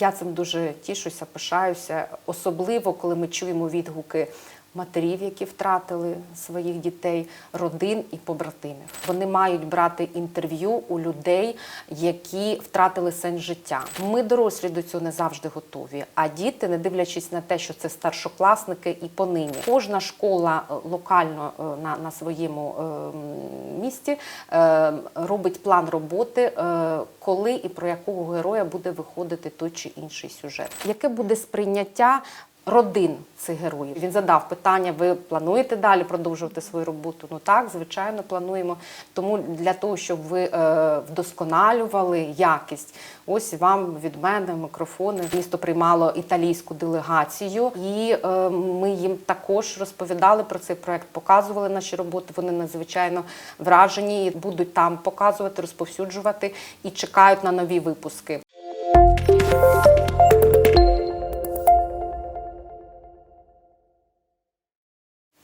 я цим дуже тішуся, пишаюся, особливо коли ми чуємо відгуки. Матерів, які втратили своїх дітей, родин і побратимів. Вони мають брати інтерв'ю у людей, які втратили сенс життя. Ми дорослі до цього не завжди готові. А діти, не дивлячись на те, що це старшокласники і понині. Кожна школа е, локально е, на, на своєму е, місті е, робить план роботи, е, коли і про якого героя буде виходити той чи інший сюжет. Яке буде сприйняття? Родин цих героїв він задав питання: ви плануєте далі продовжувати свою роботу? Ну так, звичайно, плануємо. Тому для того, щоб ви е, вдосконалювали якість, ось вам від мене мікрофони. Місто приймало італійську делегацію, і е, ми їм також розповідали про цей проект, показували наші роботи. Вони надзвичайно вражені, і будуть там показувати, розповсюджувати і чекають на нові випуски.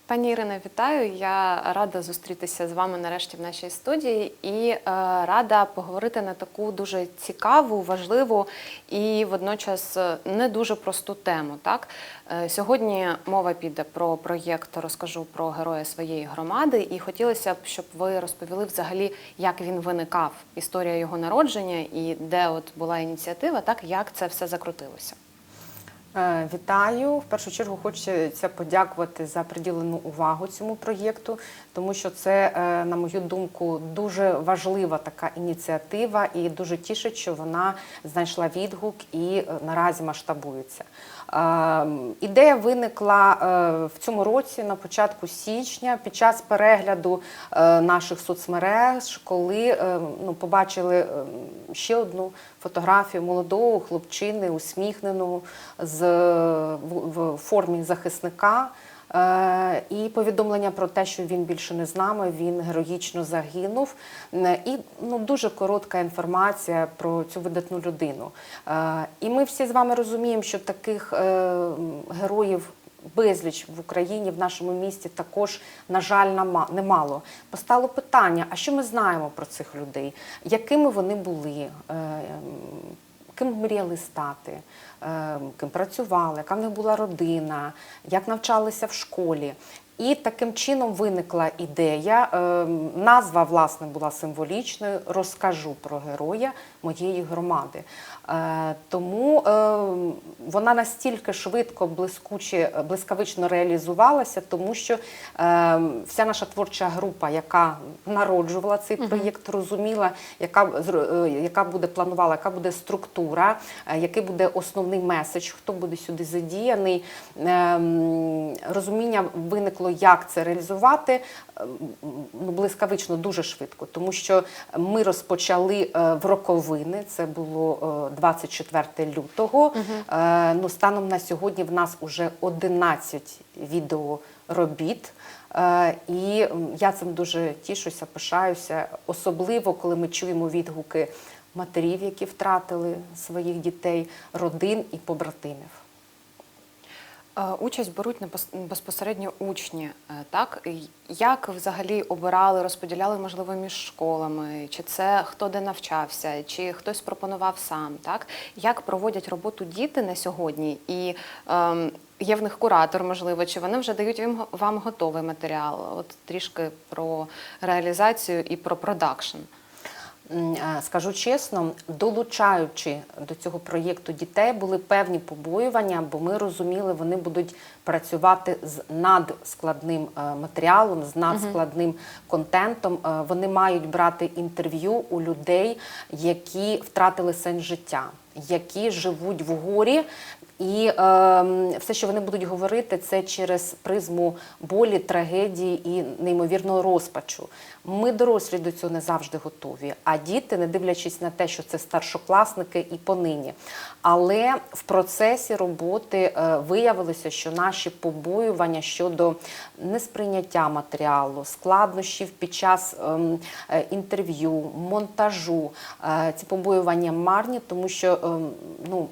Пані Ірино, вітаю. Я рада зустрітися з вами нарешті в нашій студії і е, рада поговорити на таку дуже цікаву, важливу і водночас е, не дуже просту тему. Так Е, сьогодні мова піде про проєкт Розкажу про героя своєї громади, і хотілося б, щоб ви розповіли взагалі, як він виникав, історія його народження і де от була ініціатива, так як це все закрутилося. Е, Вітаю. В першу чергу хочеться подякувати за приділену увагу цьому проєкту, тому що це, е, на мою думку, дуже важлива така ініціатива і дуже тішить, що вона знайшла відгук і е, наразі масштабується. Ідея виникла е, в цьому році на початку січня під час перегляду е, наших соцмереж, коли е, ну, побачили ще одну фотографію молодого хлопчини, усміхненого з в формі захисника. Е, І повідомлення про те, що він більше не з нами, він героїчно загинув. Е, І ну, дуже коротка інформація про цю видатну людину. Е, І ми всі з вами розуміємо, що таких героїв безліч в Україні, в нашому місті також, на жаль, немало. Постало питання: а що ми знаємо про цих людей? Якими вони були? Ким мріяли стати, ким працювали, яка в них була родина, як навчалися в школі. І таким чином виникла ідея. е, Назва, власне, була символічною. Розкажу про героя моєї громади. Е, Тому е, вона настільки швидко, блискуче, блискавично реалізувалася, тому що е, вся наша творча група, яка народжувала цей проєкт, розуміла, яка, е, яка буде планувала, яка буде структура, е, який буде основний меседж, хто буде сюди задіяний. Ем, Розуміння виникло, як це реалізувати ем, ну, блискавично дуже швидко, тому що ми розпочали е, в роковини. Це було е, 24 лютого. Е, Ну, станом на сьогодні в нас вже 11 відеоробіт. Е, І я цим дуже тішуся, пишаюся, особливо коли ми чуємо відгуки матерів, які втратили своїх дітей, родин і побратимів. Е, Участь беруть безпосередньо учні, е, так як взагалі обирали, розподіляли можливо між школами, чи це хто де навчався, чи хтось пропонував сам, так як проводять роботу діти на сьогодні, і ем, є в них куратор, можливо, чи вони вже дають їм вам готовий матеріал? От трішки про реалізацію і про продакшн. Скажу чесно, долучаючи до цього проєкту дітей, були певні побоювання, бо ми розуміли, вони будуть працювати з надскладним е, матеріалом, з надскладним контентом. Е, Вони мають брати інтерв'ю у людей, які втратили сенс життя, які живуть в горі. І е, все, що вони будуть говорити, це через призму болі, трагедії і неймовірного розпачу. Ми дорослі до цього не завжди готові. А діти, не дивлячись на те, що це старшокласники і понині. Але в процесі роботи е, виявилося, що наші побоювання щодо несприйняття матеріалу, складнощів під час ем, е, інтерв'ю, монтажу, е, ці побоювання марні, тому що ем, ну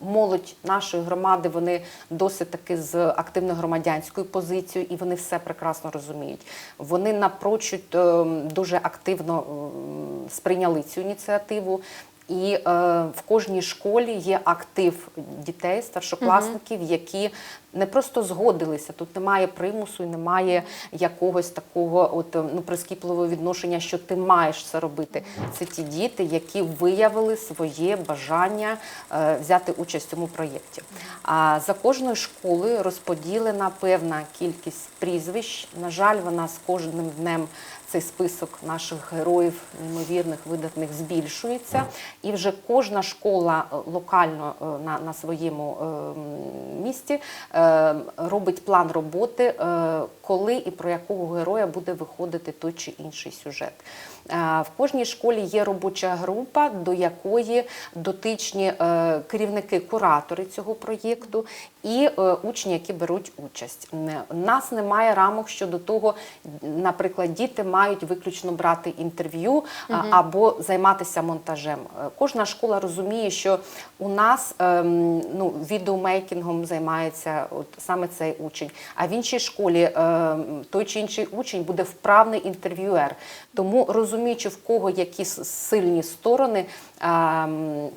молодь нашої громади вони досить таки з активною громадянською позицією, і вони все прекрасно розуміють. Вони напрочуд е, дуже активно сприйняли цю ініціативу. І е, в кожній школі є актив дітей, старшокласників, які не просто згодилися. Тут немає примусу і немає якогось такого от ну прискіпливого відношення, що ти маєш це робити. Це ті діти, які виявили своє бажання е, взяти участь в цьому проєкті. А за кожною школою розподілена певна кількість прізвищ. На жаль, вона з кожним днем цей список наших героїв неймовірних видатних збільшується, і вже кожна школа е, локально е, на, на своєму е, місті робить план роботи, коли і про якого героя буде виходити той чи інший сюжет. Е, В кожній школі є робоча група, до якої дотичні е, керівники, куратори цього проєкту і е, учні, які беруть участь. У нас немає рамок щодо того, наприклад, діти мають виключно брати інтерв'ю або займатися монтажем. Кожна школа розуміє, що у нас ем, ну, відеомейкінгом займається от саме цей учень. А в іншій школі ем, той чи інший учень буде вправний інтерв'юер. Тому розуміючи, в кого які сильні сторони,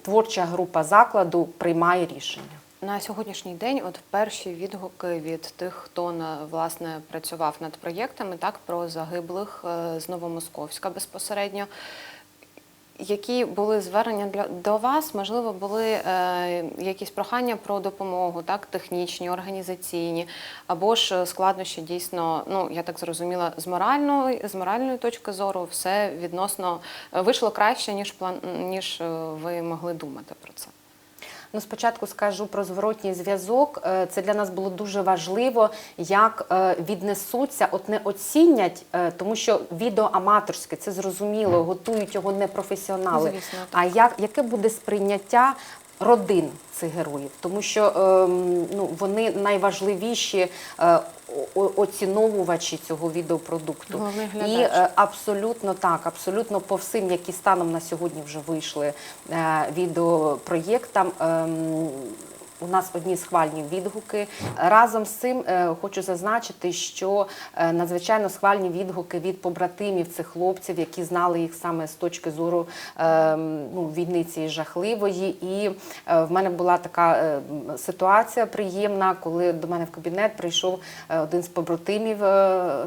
творча група закладу приймає рішення. На сьогоднішній день, от перші відгуки від тих, хто на власне працював над проєктами, так про загиблих е, з Новомосковська безпосередньо. Які були звернення для до вас? Можливо, були е, якісь прохання про допомогу, так технічні, організаційні, або ж складнощі дійсно, ну я так зрозуміла, з моральної з моральної точки зору все відносно е, вийшло краще ніж план ніж е, ви могли думати про це. Ну, спочатку скажу про зворотній зв'язок. Е, Це для нас було дуже важливо, як е, віднесуться, от не оцінять, е, тому що відео аматорське, це зрозуміло, готують його не професіонали. Звісно, а як, яке буде сприйняття родин цих героїв? Тому що ем, ну, вони найважливіші е, оціновувачі цього відеопродукту. Головний І е, Абсолютно так, абсолютно по всім, які станом на сьогодні вже вийшли е, відеопроєктам. У нас одні схвальні відгуки. Разом з цим е, хочу зазначити, що е, надзвичайно схвальні відгуки від побратимів цих хлопців, які знали їх саме з точки зору е, ну, війни цієї жахливої. І в мене була така ситуація приємна, коли до мене в кабінет прийшов один з побратимів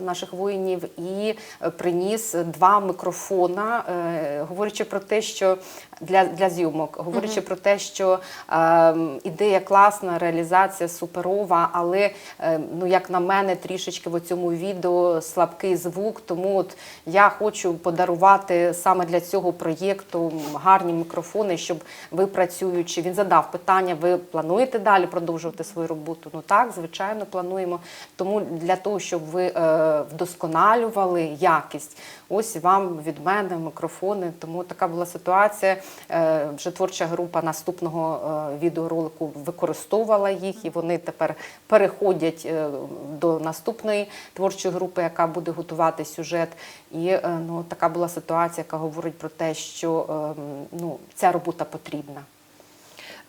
наших воїнів і приніс два мікрофона, говорячи про те, що для, для зйомок, говорячи про те, що е, ідея класна, реалізація суперова, але е, ну як на мене, трішечки в цьому відео слабкий звук. Тому от я хочу подарувати саме для цього проєкту гарні мікрофони, щоб ви працюючи. Він задав питання: ви плануєте далі продовжувати свою роботу? Ну так, звичайно, плануємо. Тому для того, щоб ви е, вдосконалювали якість, ось вам від мене мікрофони. Тому така була ситуація. Е, вже творча група наступного е, відеоролику використовувала їх, і вони тепер переходять е, до наступної творчої групи, яка буде готувати сюжет. І ну, така була ситуація, яка говорить про те, що е, ну, ця робота потрібна.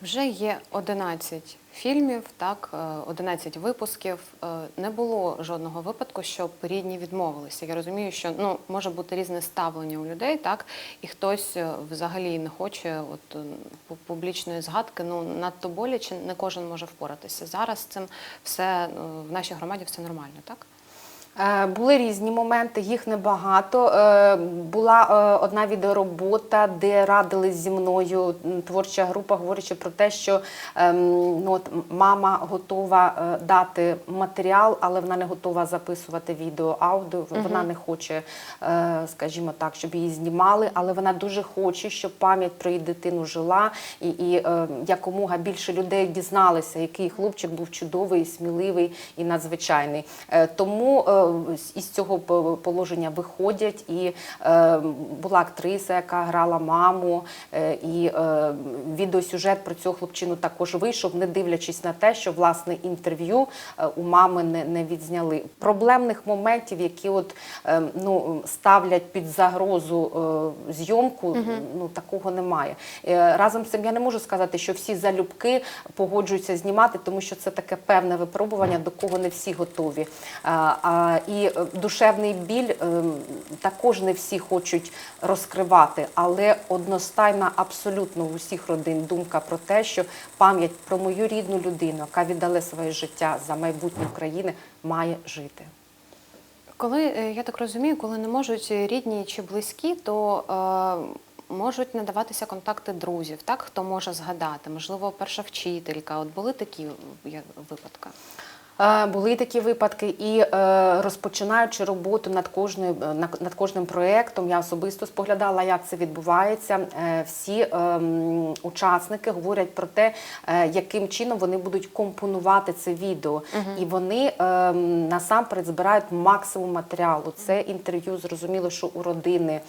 Вже є 11 фільмів, так, е, 11 випусків. Е, Не було жодного випадку, щоб рідні відмовилися. Я розумію, що ну може бути різне ставлення у людей, так, і хтось е, взагалі не хоче от е, публічної згадки. Ну надто боляче, не кожен може впоратися. Зараз цим все е, в нашій громаді все нормально, так? Е, Були різні моменти, їх небагато. Е, Була е, одна відеоробота, де радились зі мною творча група, говорячи про те, що ем, ну, от мама готова дати матеріал, але вона не готова записувати відео, аудіо. Вона не хоче, скажімо так, щоб її знімали, але вона дуже хоче, щоб пам'ять про її дитину жила, і, і якомога більше людей дізналися, який хлопчик був чудовий, сміливий і надзвичайний. Тому із цього положення виходять. І е, була актриса, яка грала маму, е, і е, відеосюжет про цього хлопчину також вийшов, не дивлячись на те, що власне інтерв'ю у мами не, не відзняли. Проблемних моментів, які от ну ставлять під загрозу зйомку, ну такого немає. Разом з цим я не можу сказати, що всі залюбки погоджуються знімати, тому що це таке певне випробування, до кого не всі готові. А, І е, душевний біль е, також не всі хочуть розкривати, але одностайна абсолютно у всіх родин думка про те, що пам'ять про мою рідну людину, яка віддала своє життя за майбутнє України, має жити. Коли е, я так розумію, коли не можуть рідні чи близькі, то е, можуть надаватися контакти друзів, так хто може згадати, можливо, перша вчителька. От були такі випадки. Е, Були такі випадки, і е, розпочинаючи роботу над кожною е, над кожним проєктом, я особисто споглядала, як це відбувається. Всі е, учасники говорять про те, яким чином вони будуть компонувати це відео, і вони е, насамперед збирають максимум матеріалу. Це інтерв'ю, зрозуміло, що у родини,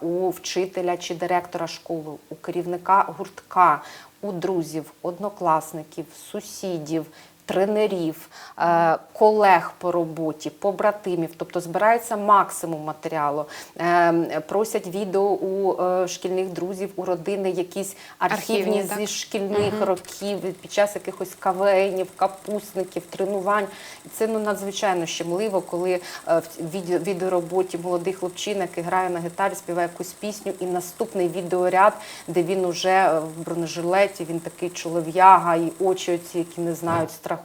у вчителя чи директора школи, у керівника гуртка, у друзів, однокласників, сусідів тренерів, е, колег по роботі, побратимів, тобто збирається максимум матеріалу. Е, Просять відео у е, шкільних друзів, у родини якісь архівні Архівні, так? зі шкільних років, під час якихось кавенів, капусників, тренувань. І це ну надзвичайно щемливо, коли в відео, відеороботі молодий хлопчина, який грає на гітарі, співає якусь пісню, і наступний відеоряд, де він уже в бронежилеті, він такий чолов'яга, і очі оці, які не знають страху.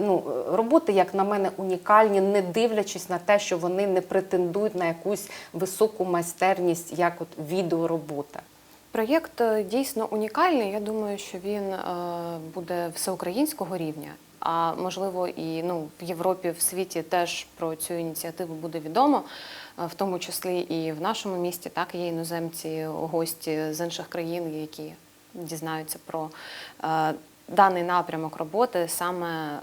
Ну, е, роботи, як на мене, унікальні, не дивлячись на те, що вони не претендують на якусь високу майстерність, як от відеоробота. Проєкт е, дійсно унікальний. Я думаю, що він е, буде всеукраїнського рівня. А можливо, і ну в Європі, в світі теж про цю ініціативу буде відомо, в тому числі і в нашому місті. Так є іноземці, гості з інших країн, які дізнаються про даний напрямок роботи саме е,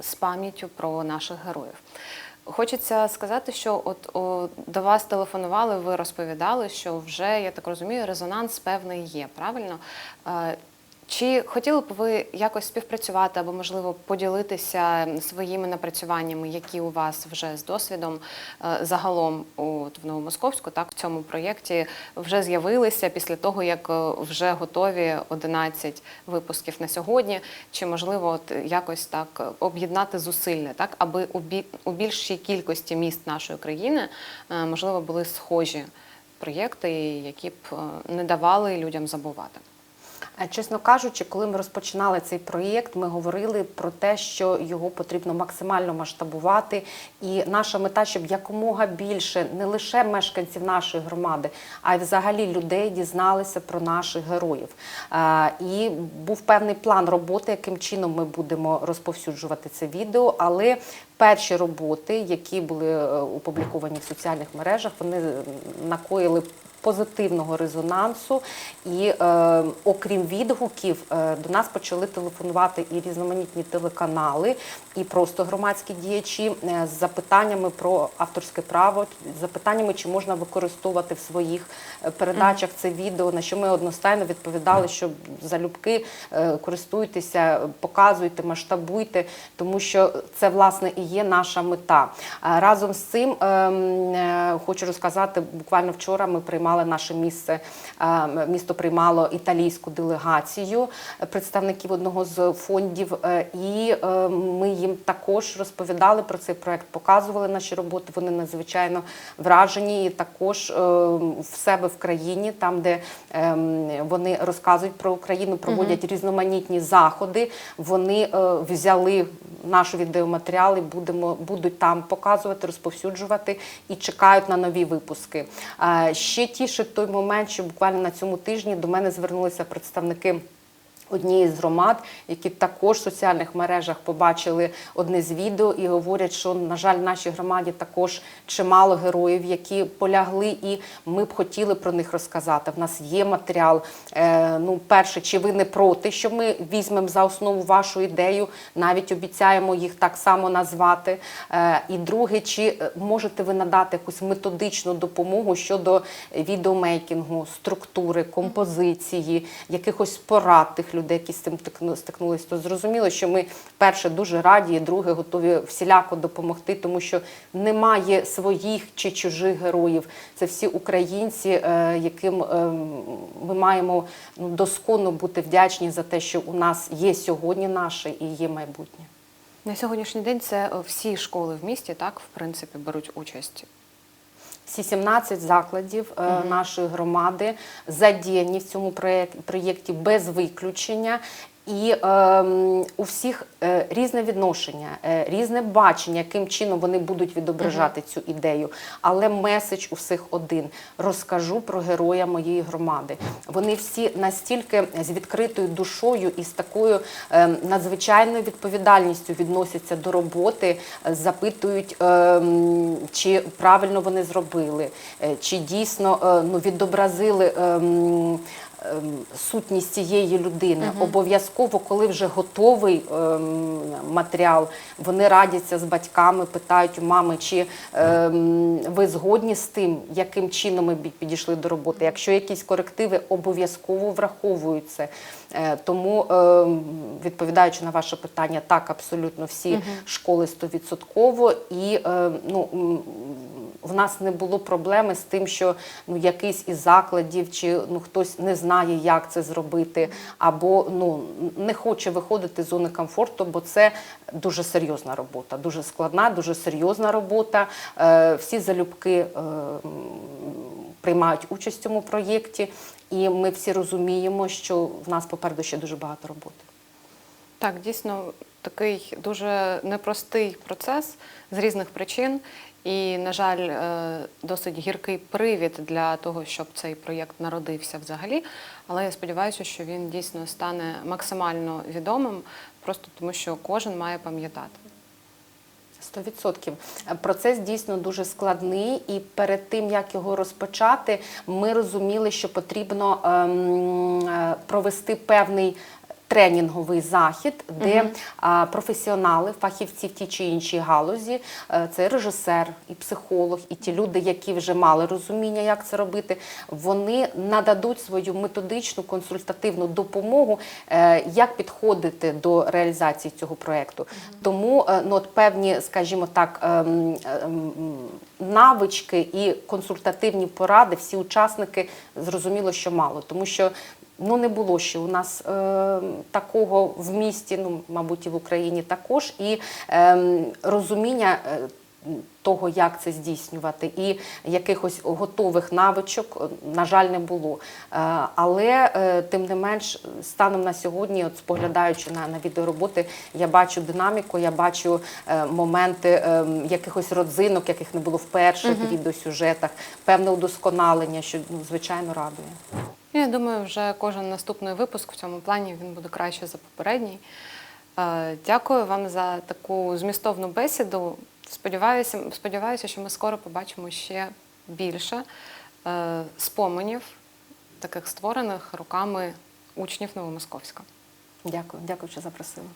з пам'яттю про наших героїв. Хочеться сказати, що от о, до вас телефонували, ви розповідали, що вже я так розумію, резонанс певний є. Правильно? Чи хотіли б ви якось співпрацювати або, можливо, поділитися своїми напрацюваннями, які у вас вже з досвідом е, загалом в Новомосковську, так в цьому проєкті вже з'явилися після того, як е, вже готові 11 випусків на сьогодні? Чи можливо от якось так е, об'єднати зусилля, так аби у бі- у більшій кількості міст нашої країни можливо були схожі проєкти, які б не давали людям забувати? Е, Чесно кажучи, коли ми розпочинали цей проєкт, ми говорили про те, що його потрібно максимально масштабувати. І наша мета, щоб якомога більше не лише мешканців нашої громади, а й взагалі людей дізналися про наших героїв. Е, І був певний план роботи, яким чином ми будемо розповсюджувати це відео. Але перші роботи, які були е, опубліковані в соціальних мережах, вони накоїли позитивного резонансу. І е, окрім відгуків, е, до нас почали телефонувати і різноманітні телеканали, і просто громадські діячі е, з запитаннями про авторське право, з запитаннями, чи можна використовувати в своїх е, передачах це відео. На що ми одностайно відповідали, що залюбки е, користуйтеся, показуйте, масштабуйте, тому що це власне і є наша мета. Разом з цим ем, е, хочу розказати, буквально вчора ми приймали наше місце. е, Місто приймало італійську делегацію представників одного з фондів, е, і е, ми їм також розповідали про цей проект, показували наші роботи. Вони надзвичайно вражені і також в себе в країні, там де ем, вони розказують про Україну, проводять різноманітні заходи. Вони взяли наші відеоматеріали, будемо будуть там показувати, розповсюджувати і чекають на нові випуски. Ще тішить той момент, що буквально на цьому тижні до мене звернулися представники. Однієї з громад, які також в соціальних мережах побачили одне з відео і говорять, що на жаль, в нашій громаді також чимало героїв, які полягли, і ми б хотіли про них розказати. В нас є матеріал. Е, ну, перше, чи ви не проти, що ми візьмемо за основу вашу ідею, навіть обіцяємо їх так само назвати. Е, і друге, чи е, можете ви надати якусь методичну допомогу щодо відеомейкінгу, структури, композиції, якихось порад тих людей, які з цим тикну- стикнулись, то зрозуміло, що ми перше дуже раді, і друге готові всіляко допомогти, тому що немає своїх чи чужих героїв. Це всі українці, е, яким е, ми маємо ну, досконно бути вдячні за те, що у нас є сьогодні наше і є майбутнє. На сьогоднішній день це е, всі школи в місті, так, в принципі, беруть участь. Всі 17 закладів е, нашої громади задіяні в цьому проєк- проєкті без виключення. І е, у всіх е, різне відношення, е, різне бачення, яким чином вони будуть відображати цю ідею. Але меседж у всіх один: розкажу про героя моєї громади. Вони всі настільки з відкритою душою і з такою е, надзвичайною відповідальністю відносяться до роботи, е, запитують, е, чи правильно вони зробили, е, чи дійсно е, ну, відобразили. е, Сутність цієї людини обов'язково, коли вже готовий ем, матеріал, вони радяться з батьками, питають у мами, чи ем, ви згодні з тим, яким чином ми підійшли до роботи. Якщо якісь корективи, обов'язково враховують це. Е, Тому, ем, відповідаючи на ваше питання, так, абсолютно всі школи стовідсотково і е, ну, в нас не було проблеми з тим, що ну якийсь із закладів чи ну хтось не знає, як це зробити, або ну не хоче виходити з зони комфорту, бо це дуже серйозна робота, дуже складна, дуже серйозна робота. Е, всі залюбки е, приймають участь в цьому проєкті, і ми всі розуміємо, що в нас попереду ще дуже багато роботи. Так, дійсно такий дуже непростий процес з різних причин. І, на жаль, е, досить гіркий привід для того, щоб цей проєкт народився взагалі. Але я сподіваюся, що він дійсно стане максимально відомим, просто тому що кожен має пам'ятати. Сто відсотків процес дійсно дуже складний, і перед тим як його розпочати, ми розуміли, що потрібно ем, е, провести певний. Тренінговий захід, де а, професіонали, фахівці в тій чи іншій галузі, е, це режисер і психолог, і ті люди, які вже мали розуміння, як це робити, вони нададуть свою методичну консультативну допомогу, е, як підходити до реалізації цього проекту. Тому е, ну, от певні, скажімо так, ем, ем, навички і консультативні поради всі учасники зрозуміло, що мало, тому що. Ну, не було ще у нас е, такого в місті, ну, мабуть, і в Україні також, і е, розуміння того, як це здійснювати, і якихось готових навичок, е, на жаль, не було. Е, але е, тим не менш, станом на сьогодні, от споглядаючи на, на відеороботи, я бачу динаміку, я бачу е, моменти е, якихось родзинок, яких не було в перших відеосюжетах, певне удосконалення, що ну, звичайно радує. Я думаю, вже кожен наступний випуск в цьому плані він буде краще за попередній. Е, Дякую вам за таку змістовну бесіду. Сподіваюся, сподіваюся, що ми скоро побачимо ще більше е, споменів, таких створених руками учнів Новомосковська. Дякую, дякую, що запросили.